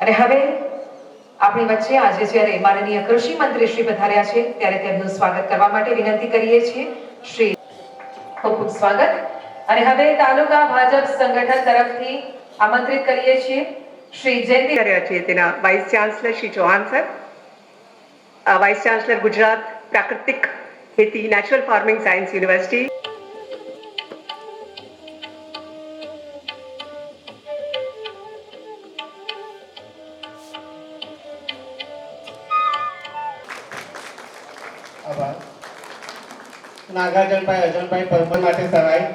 અને હવે આપણી વચ્ચે આજે જ્યારે માનનીય કૃષિ મંત્રી શ્રી પધાર્યા છે, ત્યારે તેમનું સ્વાગત કરવા માટે વિનંતી કરીએ છીએ. શ્રી, ખૂબ ખૂબ સ્વાગત. અને હવે તાલુકા ભાજપ સંગઠન તરફથી આમંત્રિત કરીએ છીએ. શ્રી જયંતિ કર્યા છીએ તેના vice chancellor Shri Chauhan sir. Vice chancellor Gujarat પ્રાકૃતિક ખેતી નેચરલ ફાર્મિંગ સાયન્સ યુનિવર્સિટી આભાર નાગાર્જુનભાઈ અર્જુનભાઈ પરબત માટે સરાય